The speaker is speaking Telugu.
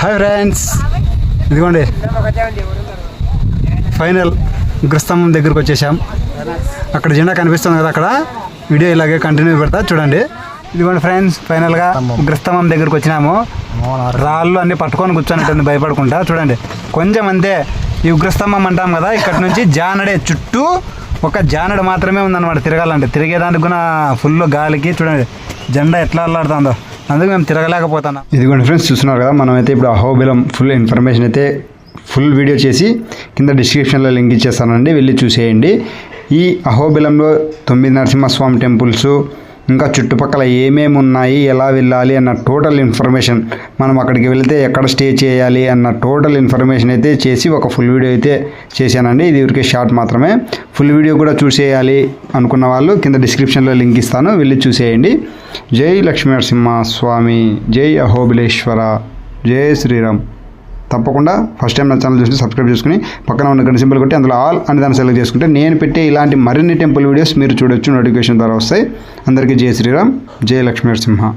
హాయ్ ఫ్రెండ్స్ ఇదిగోండి. ఫైనల్ ఉగ్రస్తంభం దగ్గరకు వచ్చేసాం. అక్కడ జెండా కనిపిస్తుంది కదా అక్కడ. వీడియో ఇలాగే కంటిన్యూ పెడతా చూడండి. ఇదిగోండి ఫ్రెండ్స్ ఫైనల్గా ఉగ్రస్తంభం దగ్గరకు వచ్చినాము. రాళ్ళు అన్ని పట్టుకొని కూర్చొని భయపడకుండా చూడండి. కొంచెం అంతే. ఈ ఉగ్రస్తంభం అంటాం కదా ఇక్కడ నుంచి జానడే చుట్టూ ఒక జానడు మాత్రమే ఉందన్నమాట తిరగాలంటే. తిరిగేదానికి కూడా ఫుల్ గాలికి చూడండి. జెండా ఎట్లా అల్లాడుతుందో. అందుకు మేము తిరగలేకపోతున్నాం. ఇదిగోండి ఫ్రెండ్స్ చూస్తున్నారు కదా మనమైతే ఇప్పుడు అహోబిలం ఫుల్ ఇన్ఫర్మేషన్ అయితే ఫుల్ వీడియో చేసి కింద డిస్క్రిప్షన్లో లింక్ ఇచ్చేస్తానండి వెళ్ళి చూసేయండి. ఈ అహోబిలంలో తొమ్మిది నరసింహస్వామి టెంపుల్స్ ఇంకా చుట్టుపక్కల ఏమేమి ఉన్నాయి ఎలా వెళ్ళాలి అన్న టోటల్ ఇన్ఫర్మేషన్ మనం అక్కడికి వెళితే ఎక్కడ స్టే చేయాలి అన్న టోటల్ ఇన్ఫర్మేషన్ అయితే చేసి ఒక ఫుల్ వీడియో అయితే చేశానండి. ఇది ఊరికే షార్ట్ మాత్రమే. ఫుల్ వీడియో కూడా చూసేయాలి అనుకున్న వాళ్ళు కింద డిస్క్రిప్షన్లో లింక్ ఇస్తాను. వెళ్ళి చూసేయండి. జై లక్ష్మీ నరసింహ స్వామి జై అహోబిలేశ్వర జై శ్రీరామ్. తప్పకుండా ఫస్ట్ టైం నా ఛానల్ చూసి సబ్స్క్రైబ్ చేసుకుని పక్కన ఉన్న గంట సింబల్ కొట్టి అందులో ఆల్ అని దాన్ని సెలెక్ట్ చేసుకుంటే నేను పెట్టే ఇలాంటి మరిన్ని టెంపుల్ వీడియోస్ మీరు చూడొచ్చు నోటిఫికేషన్ ద్వారా వస్తాయి. అందరికీ జై శ్రీరామ్ జయ లక్ష్మీ నరసింహ